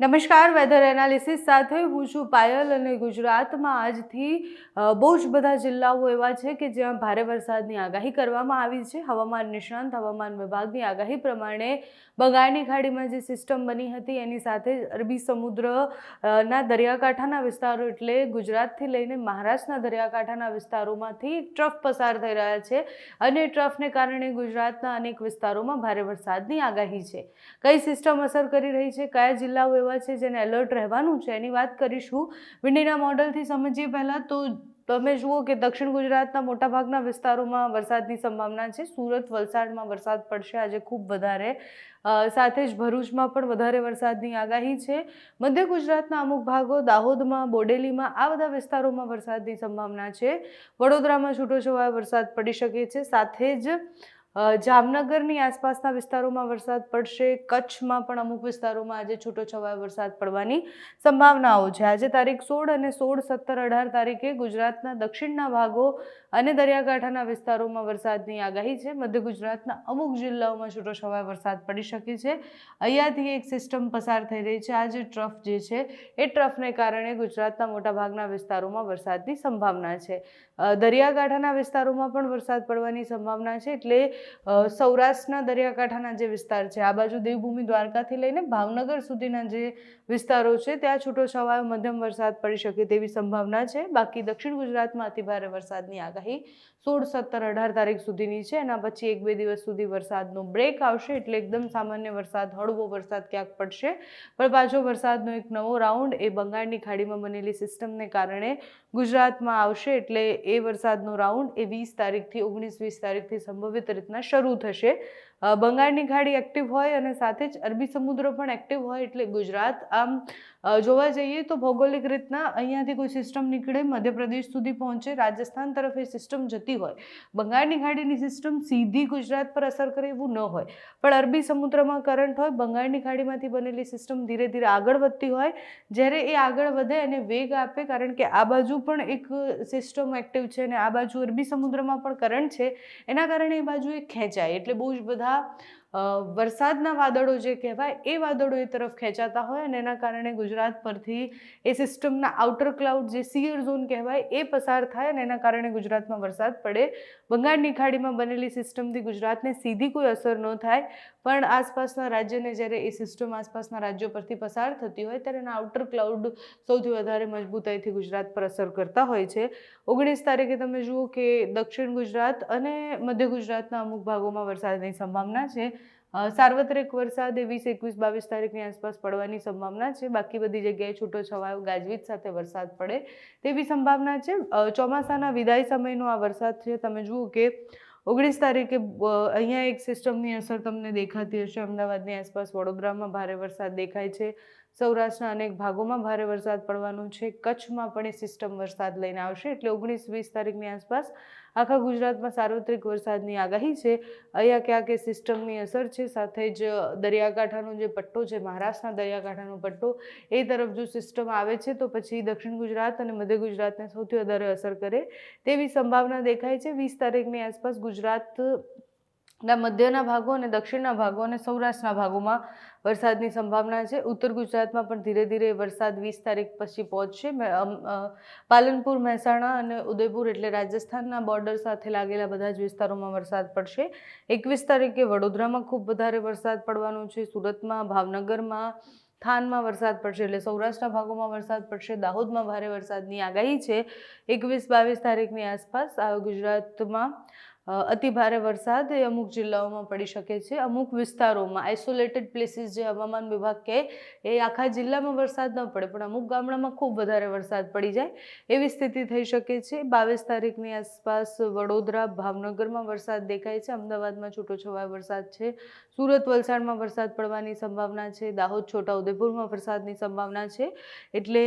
નમસ્કાર weather analysis સાથે હું છું પાયલ અને ગુજરાતમાં આજથી બહુ જ બધા જિલ્લાઓ એવા છે કે જ્યાં ભારે વરસાદની આગાહી કરવામાં આવી છે. હવામાન નિષ્ણાંત હવામાન વિભાગની આગાહી પ્રમાણે બંગાળની ખાડીમાં જે સિસ્ટમ બની હતી, એની સાથે અરબી સમુદ્રના દરિયાકાંઠાના વિસ્તારો એટલે ગુજરાતથી લઈને મહારાષ્ટ્રના દરિયાકાંઠાના વિસ્તારોમાંથી ટ્રફ પસાર થઈ રહ્યા છે અને ટ્રફને કારણે ગુજરાતના અનેક વિસ્તારોમાં ભારે વરસાદની આગાહી છે. કઈ સિસ્ટમ અસર કરી રહી છે? કયા જિલ્લાઓ એવા છે જેને એલર્ટ રહેવાનું છે, એની વાત કરીશું. વિંડીના મોડલથી સમજીએ પહેલાં તો તમે જુઓ કે દક્ષિણ ગુજરાતના મોટાભાગના વિસ્તારોમાં વરસાદની સંભાવના છે. સુરત વલસાડમાં વરસાદ પડશે. આજે ખૂબ વધારે. સાથે જ ભરૂચમાં પણ વધારે વરસાદની આગાહી છે. મધ્ય ગુજરાતના અમુક ભાગો, દાહોદમાં, બોડેલીમાં આ બધા વિસ્તારોમાં વરસાદની સંભાવના છે. વડોદરામાં છૂટોછવાયો વરસાદ પડી શકે છે. સાથે જ જામનગરની આસપાસના વિસ્તારોમાં વરસાદ પડશે. કચ્છમાં પણ અમુક વિસ્તારોમાં આજે છૂટોછવાયો વરસાદ પડવાની સંભાવનાઓ છે. આજે તારીખ સોળ અને સોળ સત્તર અઢાર તારીખે ગુજરાતના દક્ષિણના ભાગો અને દરિયાકાંઠાના વિસ્તારોમાં વરસાદની આગાહી છે. મધ્ય ગુજરાતના અમુક જિલ્લાઓમાં છૂટોછવાયો વરસાદ પડી શકે છે. અહીંયાથી એક સિસ્ટમ પસાર થઈ રહી છે. આ જે ટ્રફ જે છે, એ ટ્રફને કારણે ગુજરાતના મોટાભાગના વિસ્તારોમાં વરસાદની સંભાવના છે. દરિયાકાંઠાના વિસ્તારોમાં પણ વરસાદ પડવાની સંભાવના છે. એટલે સૌરાષ્ટ્રના દરિયાકાંઠાના જે વિસ્તાર છે, આ બાજુ દેવભૂમિ દ્વારકાથી લઈને ભાવનગર સુધીના જે વિસ્તારો છે, ત્યાં છૂટોછવાયો મધ્યમ વરસાદ પડી શકે તેવી સંભાવના છે. બાકી દક્ષિણ ગુજરાતમાં અતિભારે વરસાદની આગાહી સોળ, સત્તર, અઢાર તારીખ સુધીની છે. એના પછી એક, બે દિવસ સુધી વરસાદનો બ્રેક આવશે એટલે એકદમ સામાન્ય વરસાદ, હળવો વરસાદ ક્યાંક પડશે. પણ પાછો વરસાદનો એક નવો રાઉન્ડ એ બંગાળની ખાડીમાં બનેલી સિસ્ટમને કારણે ગુજરાતમાં આવશે એટલે એ વરસાદનો રાઉન્ડ એ વીસ તારીખથી ઓગણીસ, વીસ તારીખથી સંભવિત રીતના શરૂ થશે. બંગાળની ખાડી એક્ટિવ હોય અને સાથે જ અરબી સમુદ્ર પણ એક્ટિવ હોય એટલે ગુજરાત આમ જોવા જઈએ તો ભૌગોલિક રીતના અહીંયાથી કોઈ સિસ્ટમ નીકળે, મધ્યપ્રદેશ સુધી પહોંચે, રાજસ્થાન તરફ એ સિસ્ટમ જતી હોય. બંગાળની ખાડીની સિસ્ટમ સીધી ગુજરાત પર અસર કરે એવું ન હોય. પણ અરબી સમુદ્રમાં કરંટ હોય, બંગાળની ખાડીમાંથી બનેલી સિસ્ટમ ધીરે ધીરે આગળ વધતી હોય. જ્યારે એ આગળ વધે અને વેગ આપે, કારણ કે આ બાજુ પણ એક સિસ્ટમ એક્ટિવ છે અને આ બાજુ અરબી સમુદ્રમાં પણ કરંટ છે. એના કારણે એ બાજુ એ ખેંચાય. એટલે બહુ જ બધા વરસાદના વાદળો જે કહેવાય, એ વાદળો એ તરફ ખેંચાતા હોય અને એના કારણે ગુજરાત પરથી એ સિસ્ટમના આઉટર ક્લાઉડ જે સિયર ઝોન કહેવાય, એ પસાર થાય અને એના કારણે ગુજરાતમાં વરસાદ પડે. બંગાળની ખાડીમાં બનેલી સિસ્ટમથી ગુજરાતને સીધી કોઈ અસર ન થાય, પણ આસપાસના રાજ્યને જ્યારે એ સિસ્ટમ આસપાસના રાજ્યો પરથી પસાર થતી હોય, ત્યારે એના આઉટર ક્લાઉડ સૌથી વધારે મજબૂતાઈથી ગુજરાત પર અસર કરતા હોય છે. ઓગણીસ તારીખે તમે જુઓ કે દક્ષિણ ગુજરાત અને મધ્ય ગુજરાતના અમુક ભાગોમાં વરસાદની સંભાવના છે. સાર્વત્રિક વરસાદ વીસ, એકવીસ, બાવીસ તારીખની આસપાસ પડવાની સંભાવના છે. બાકી બધી જગ્યાએ છૂટો છવાયો, ગાજવીજ સાથે વરસાદ પડે તેવી સંભાવના છે. ચોમાસાના વિદાય સમયનો આ વરસાદ છે. તમે જુઓ કે ઓગણીસ તારીખે અહીંયા એક સિસ્ટમની અસર તમને દેખાતી હશે. અમદાવાદની આસપાસ વડોદરામાં ભારે વરસાદ દેખાય છે. સૌરાષ્ટ્રના અનેક ભાગોમાં ભારે વરસાદ પડવાનું છે. કચ્છમાં પણ એ સિસ્ટમ વરસાદ લઈને આવશે. એટલે ઓગણીસ વીસ તારીખની આસપાસ આખા ગુજરાતમાં સાર્વત્રિક વરસાદની આગાહી છે. અહીંયા ક્યાંક એ સિસ્ટમની અસર છે. સાથે જ દરિયાકાંઠાનો જે પટ્ટો છે, મહારાષ્ટ્રના દરિયાકાંઠાનો પટ્ટો, એ તરફ જો સિસ્ટમ આવે છે, તો પછી દક્ષિણ ગુજરાત અને મધ્ય ગુજરાતને સૌથી વધારે અસર કરે તેવી સંભાવના દેખાય છે. વીસ તારીખની આસપાસ ગુજરાત ના મધ્યના ભાગો અને દક્ષિણના ભાગો અને સૌરાષ્ટ્રના ભાગોમાં વરસાદની સંભાવના છે. ઉત્તર ગુજરાતમાં પણ ધીરે ધીરે વરસાદ વીસ તારીખ પછી પહોંચશે. પાલનપુર, મહેસાણા અને ઉદયપુર એટલે રાજસ્થાનના બોર્ડર સાથે લાગેલા બધા જ વિસ્તારોમાં વરસાદ પડશે. એકવીસ તારીખે વડોદરામાં ખૂબ વધારે વરસાદ પડવાનો છે. સુરતમાં, ભાવનગરમાં, થાનમાં વરસાદ પડશે એટલે સૌરાષ્ટ્રના ભાગોમાં વરસાદ પડશે. દાહોદમાં ભારે વરસાદની આગાહી છે. એકવીસ બાવીસ તારીખની આસપાસ ગુજરાતમાં અતિ ભારે વરસાદ એ અમુક જિલ્લાઓમાં પડી શકે છે. અમુક વિસ્તારોમાં આઇસોલેટેડ પ્લેસીસ જે હવામાન વિભાગ કહે, એ આખા જિલ્લામાં વરસાદ ન પડે, પણ અમુક ગામડામાં ખૂબ વધારે વરસાદ પડી જાય એવી સ્થિતિ થઈ શકે છે. બાવીસ તારીખની આસપાસ વડોદરા, ભાવનગરમાં વરસાદ દેખાય છે. અમદાવાદમાં છૂટોછવાયો વરસાદ છે. સુરત, વલસાડમાં વરસાદ પડવાની સંભાવના છે. દાહોદ છોટા ઉદેપુરમાં વરસાદની સંભાવના છે. એટલે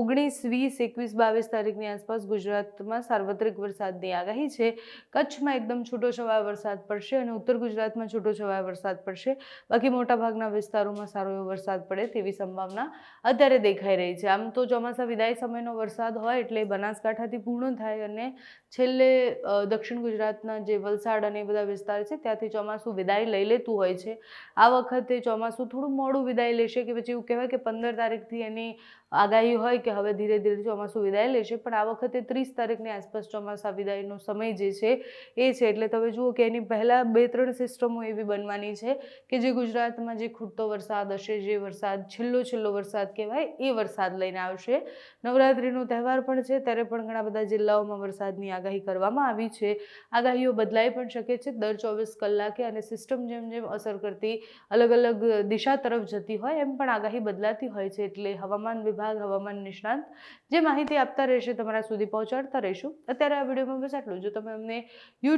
ઓગણીસ, વીસ, એકવીસ, બાવીસ તારીખની આસપાસ ગુજરાતમાં સાર્વત્રિક વરસાદની આગાહી છે. કચ્છમાં એકદમ છૂટો છવાયો વરસાદ પડશે અને ઉત્તર ગુજરાતમાં છૂટો છવાયો વરસાદ પડશે. બાકી મોટાભાગના વિસ્તારોમાં સારો એવો વરસાદ પડે તેવી સંભાવના અત્યારે દેખાઈ રહી છે. આમ તો ચોમાસા વિદાય સમયનો વરસાદ હોય એટલે બનાસકાંઠાથી પૂર્ણ થાય અને છેલ્લે દક્ષિણ ગુજરાતના જે વલસાડ અને બધા વિસ્તાર છે ત્યાંથી ચોમાસું વિદાય લઈ લેતું હોય છે. આ વખતે ચોમાસું થોડું મોડું વિદાય લેશે કે પછી એવું કહેવાય કે પંદર તારીખથી એની આગાહી હોય કે હવે ધીરે ધીરે ચોમાસું વિદાય લેશે. પણ આ વખતે ત્રીસ તારીખની આસપાસ ચોમાસા વિદાયનો સમય જે છે એ છે, એટલે તમે જુઓ કે એની પહેલાં બે, ત્રણ સિસ્ટમો એવી બનવાની છે કે જે ગુજરાતમાં જે ખૂટતો વરસાદ હશે, જે વરસાદ, છેલ્લો છેલ્લો વરસાદ કહેવાય, એ વરસાદ લઈને આવશે. નવરાત્રિનો તહેવાર પણ છે, ત્યારે પણ ઘણા બધા જિલ્લાઓમાં વરસાદની આગાહી કરવામાં આવી છે. આગાહીઓ બદલાઈ પણ શકે છે, દર ચોવીસ કલાકે અને સિસ્ટમ જેમ જેમ અસર કરતી અલગ અલગ દિશા તરફ જતી હોય, એમ પણ આગાહી બદલાતી હોય છે. એટલે હવામાન વિભાગ, હવામાન નિષ્ણાંત, જે માહિતી આપતા રહેશે, તમારા સુધી પહોંચાડતા રહીશું. અત્યારે આ વિડીયોમાં બસ આટલું જો તમે અમને